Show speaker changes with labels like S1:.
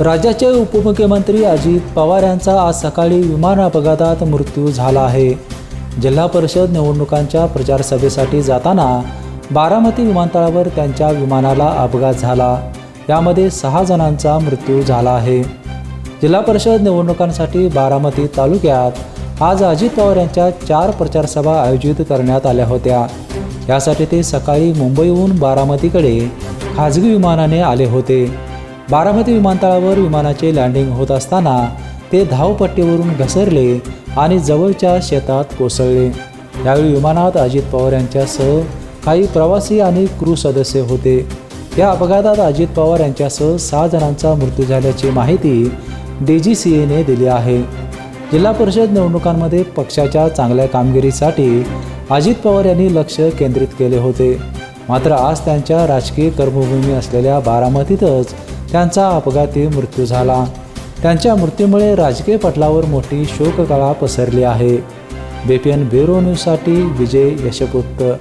S1: राज्याचे उपमुख्यमंत्री अजित पवार यांचा आज सकाळी विमान अपघातात मृत्यू झाला आहे. जिल्हा परिषद निवडणुकांच्या प्रचारसभेसाठी जाताना बारामती विमानतळावर त्यांच्या विमानाला अपघात झाला. यामध्ये सहा जणांचा मृत्यू झाला आहे. जिल्हा परिषद निवडणुकांसाठी बारामती तालुक्यात आज अजित पवार यांच्या चार प्रचारसभा आयोजित करण्यात आल्या होत्या. यासाठी ते सकाळी मुंबईहून बारामतीकडे खाजगी विमानाने आले होते. बारामती विमानतळावर विमानाचे लँडिंग होत असताना ते धावपट्टीवरून घसरले आणि जवळच्या शेतात कोसळले. यावेळी विमानात अजित पवार यांच्यासह काही प्रवासी आणि क्रू सदस्य होते. या अपघातात अजित पवार यांच्यासह सहा जणांचा मृत्यू झाल्याची माहिती डी जी सी एने दिली आहे. जिल्हा परिषद निवडणुकांमध्ये पक्षाच्या चांगल्या कामगिरीसाठी अजित पवार यांनी लक्ष केंद्रित केले होते. मात्र आज त्यांच्या राजकीय कर्मभूमी असलेल्या बारामतीतच त्यांचा अपघाती मृत्यू झाला. त्यांच्या मृत्यूमुळे राजकीय पटलावर मोठी शोककळा पसरली आहे. बेपीएन ब्युरो न्यूजसाठी विजय यशपुत्र